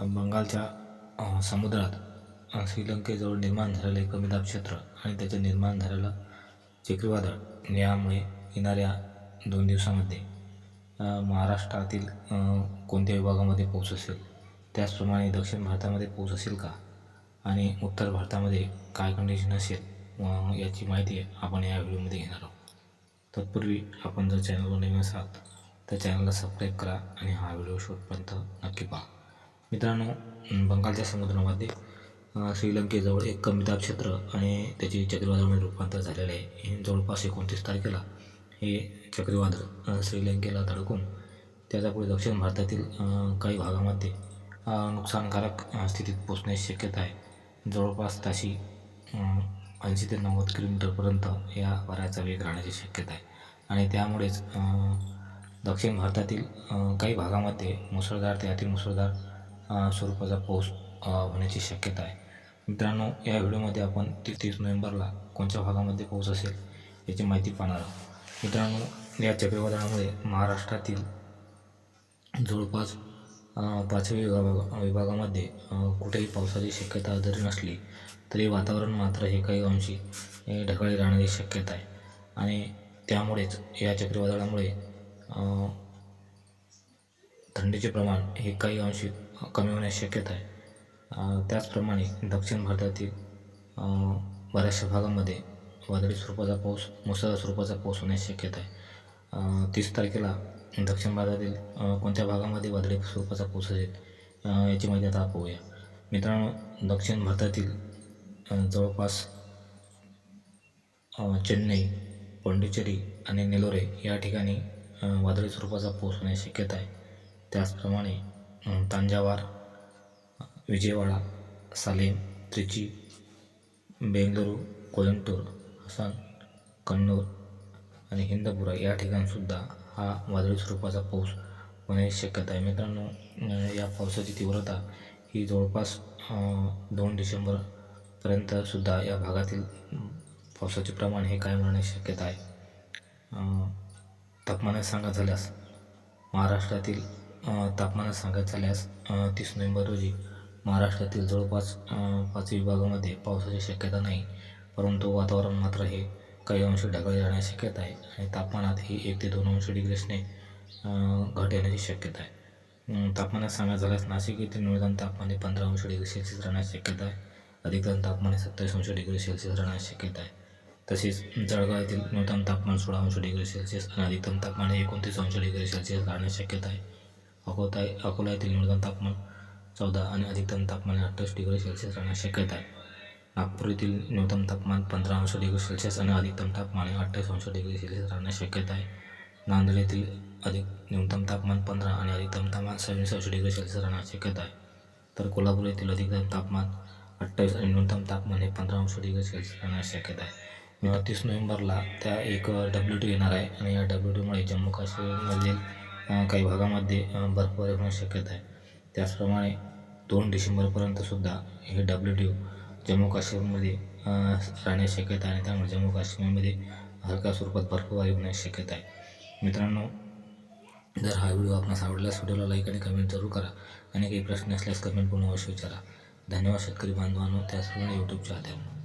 बंगालच्या समुद्रात श्रीलंकेजवळ निर्माण झालेले कमी दाब क्षेत्र आणि त्याचे निर्माण झालेलं चक्रीवादळ. यामुळे येणाऱ्या दोन दिवसामध्ये महाराष्ट्रातील कोणत्या विभागामध्ये पाऊस असेल त्याचप्रमाणे दक्षिण भारतामध्ये पाऊस असेल का? आणि उत्तर भारतामध्ये काय कंडिशन असेल? याची माहिती आपण या व्हिडिओमध्ये घेणार आहोत. तत्पूर्वी आपण जर चॅनलवर नवीन असाल तर चॅनलला सबस्क्राईब करा आणि हा व्हिडिओ शेवटपर्यंत नक्की पहा. मित्रांनो बंगालच्या समुद्रामध्ये श्रीलंकेजवळ एक कमी दाब क्षेत्र आणि त्याची चक्रीवादळामध्ये रूपांतर झालेले आहे. जवळपास एकोणतीस तारखेला हे चक्रीवादळ श्रीलंकेला धडकून त्याचा पुढे दक्षिण भारतातील काही भागामध्ये नुकसानकारक स्थितीत पोचण्याची शक्यता आहे. जवळपास ताशी ऐंशी ते नव्वद किलोमीटरपर्यंत या वाऱ्याचा वेग राहण्याची शक्यता आहे. आणि त्यामुळेच दक्षिण भारतातील काही भागामध्ये मुसळधार ते अतिमुसळधार स्वरूपाचा पाऊस होण्याची शक्यता आहे. मित्रांनो या व्हिडिओमध्ये आपण ते तीस नोव्हेंबरला कोणत्या भागामध्ये पाऊस असेल याची माहिती पाहणार आहोत. मित्रांनो या चक्रीवादळामुळे महाराष्ट्रातील जवळपास पाचवी विभाग विभागामध्ये कुठेही पावसाची शक्यता जरी नसली तरी वातावरण मात्र हे काही अंशी ढगाळी राहण्याची शक्यता आहे. आणि त्यामुळेच या चक्रीवादळामुळे थंडीचे प्रमाण हे काही अंशी कमी होण्याची शक्यता आहे. त्याचप्रमाणे दक्षिण भारतातील बऱ्याचशा भागामध्ये वादळी स्वरूपाचा पाऊस मुसळधार स्वरूपाचा पाऊस होण्याची शक्यता आहे. तीस तारखेला दक्षिण भारतातील कोणत्या भागामध्ये वादळी स्वरूपाचा पाऊस असेल याची माहिती आता पाहूया. मित्रांनो दक्षिण भारतातील जवळपास चेन्नई पाँडिचेरी आणि नेलोरे या ठिकाणी वादळी स्वरूपाचा पाऊस होण्याची शक्यता आहे. त्याचप्रमाणे तांजावार विजयवाडा सालेम त्रिची बेंगलुरू कोयंबतूर हसन कन्नूर आणि हिंदपुरा या ठिकाणसुद्धा हा वादळी स्वरूपाचा पाऊस होण्याची शक्यता आहे. मित्रांनो या पावसाची तीव्रता ही जवळपास दोन डिसेंबरपर्यंतसुद्धा या भागातील पावसाचे प्रमाण हे कायम राहण्याची शक्यता आहे. तापमानात सांगत झाल्यास महाराष्ट्रातील तापमानात सांगत झाल्यास तीस नोव्हेंबर रोजी महाराष्ट्रातील जवळपास पाच विभागामध्ये पावसाची शक्यता नाही. परंतु वातावरण मात्र हे काही अंश ढगाळी राहण्याची शक्यता आहे आणि तापमानात ही एक ते दोन अंश डिग्रीसने घट येण्याची शक्यता आहे. तापमानात सांगत झाल्यास नाशिक येथील न्यूनतम तापमान हे पंधरा अंश डिग्री सेल्सिअस राहण्याची शक्यता आहे. अधिकतम तापमान हे सत्तावीस अंश डिग्री सेल्सिअस राहण्याची शक्यता आहे. तसेच जळगाव येथील न्यूनतम तापमान सोळा अंश डिग्री सेल्सिअस आणि अधिकतम तापमान हे एकोणतीस अंश डिग्री सेल्सिअस राहण्याची शक्यता आहे. अकोता अकोला येथील न्यूनतम तापमान चौदा आणि अधिकतम तापमान अठ्ठावीस डिग्री सेल्सिअस राहण्याची शक्यता आहे. नागपूर येथील न्यूनतम तापमान पंधरा अंश डिग्री सेल्सिअस आणि अधिकतम तापमान अठ्ठावीस अंश डिग्री सेल्सिअस राहण्याची शक्यता आहे. नांदेड येथील अधिक न्यूनतम तापमान पंधरा आणि अधिकतम तापमान सव्वीस अंश डिग्री सेल्सिअस राहण्याची शक्यता आहे. तर कोल्हापूर येथील अधिकतम तापमान अठ्ठावीस आणि न्यूनतम तापमान हे पंधरा अंश डिग्री सेल्सिअस राहण्याची शक्यता आहे. तीस नोव्हेंबरला त्या एक डब्ल्यू टी येणार आहे आणि या डब्ल्यू टीमुळे जम्मू काश्मीरमधील काही भागामध्ये अं, होण्याची शक्यता आहे. त्याचप्रमाणे दोन डिसेंबरपर्यंतसुद्धा हे डब्ल्यू टी जम्मू काश्मीरमध्ये राहण्यास राहण्याची शक्यता आहे आणि त्यामुळे जम्मू काश्मीरमध्ये हलक्या स्वरूपात बर्फवारी होण्याची शक्यता आहे. मित्रांनो जर हा व्हिडिओ आपणास आवडल्यास व्हिडिओला लाईक आणि कमेंट जरूर करा आणि काही प्रश्न असल्यास कमेंट करून अवश्य विचारा. धन्यवाद शेतकरी बांधवांनो. त्याचप्रमाणे यूट्यूब चाहत्यांनो